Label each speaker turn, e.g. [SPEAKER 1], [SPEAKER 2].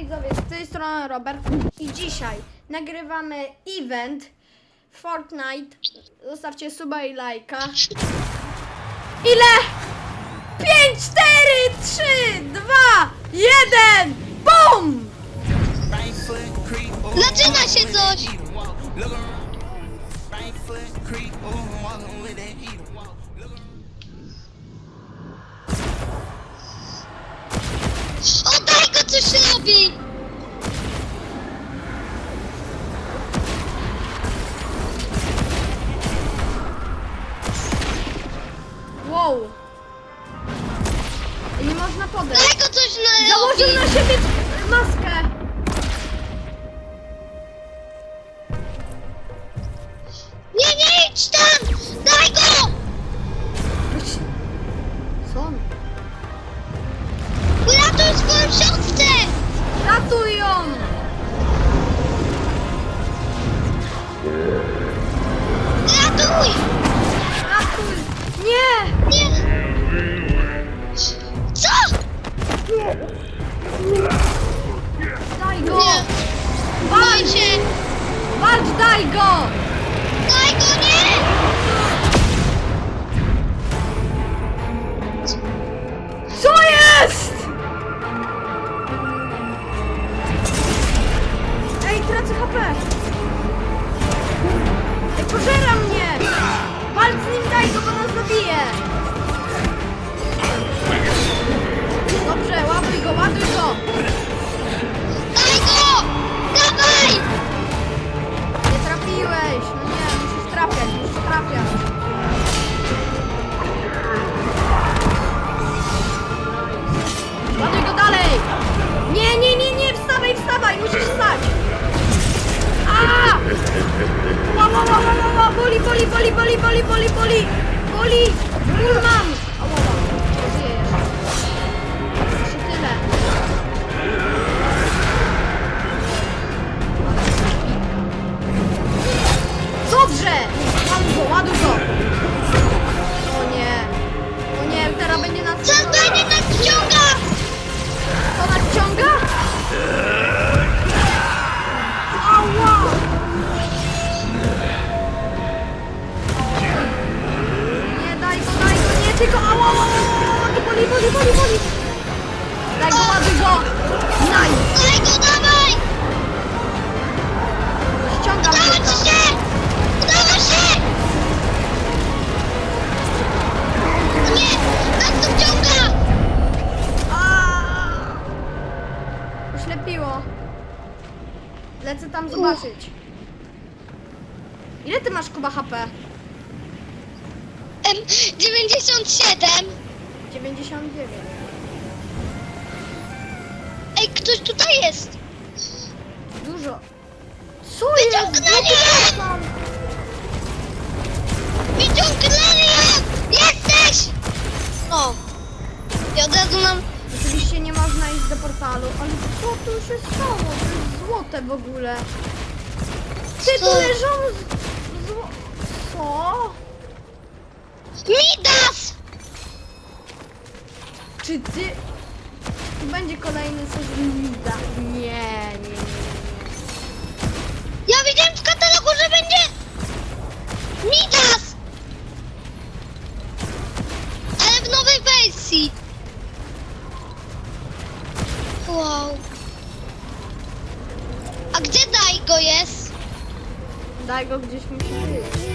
[SPEAKER 1] widzowie, z tej strony Robert i dzisiaj nagrywamy event Fortnite. Zostawcie suba i lajka. Ile? 5, 4, 3, 2, 1, BUM!
[SPEAKER 2] Zaczyna się coś!
[SPEAKER 1] Podejść.
[SPEAKER 2] Daj go coś na
[SPEAKER 1] Założył na siebie maskę.
[SPEAKER 2] Nie, nie idź tam! Daj go!
[SPEAKER 1] Co on?
[SPEAKER 2] Uratuj swoją siostrę!
[SPEAKER 1] Ratuj ją! Daj go!
[SPEAKER 2] Nie! Boj się!
[SPEAKER 1] Walcz, daj go!
[SPEAKER 2] Daj go, nie!
[SPEAKER 1] Co jest? Ej, tracę HP! Ej, pożera mnie! Walcz z nim, daj go, bo nas zabije! boli, boli, boli, boli, boli! Boli! Ból mam! O, o, o, nie żyjesz. Jeszcze to jest piękne. Dobrze! Ładuj go, ładuj go! Daj go, ładuj go! Nice!
[SPEAKER 2] Daj go, dawaj!
[SPEAKER 1] Ściągam
[SPEAKER 2] Udało ci się! Udało się! Nie! Nadciąga!
[SPEAKER 1] Aaaa! Oślepiło. Lecę tam zobaczyć. Ile ty masz Kuba HP?
[SPEAKER 2] M 97.
[SPEAKER 1] 99.
[SPEAKER 2] Ktoś tutaj jest!
[SPEAKER 1] Dużo. Co jest?
[SPEAKER 2] Wyciągnęli ją!
[SPEAKER 1] tam?
[SPEAKER 2] Wyciągnęli! Jesteś! O! I od razu nam...
[SPEAKER 1] Oczywiście nie można iść do portalu, ale co tu się stało? To jest złote w ogóle. Ty tu
[SPEAKER 2] Co?
[SPEAKER 1] leżą z... zło... Co?
[SPEAKER 2] Midas!
[SPEAKER 1] Czy ty... Będzie kolejny sezon Mida? Nie, nie, nie, nie.
[SPEAKER 2] Ja widziałem w katalogu, że będzie... Midas! Ale w nowej wersji. Wow. A gdzie Daigo jest?
[SPEAKER 1] Daj go gdzieś musi być.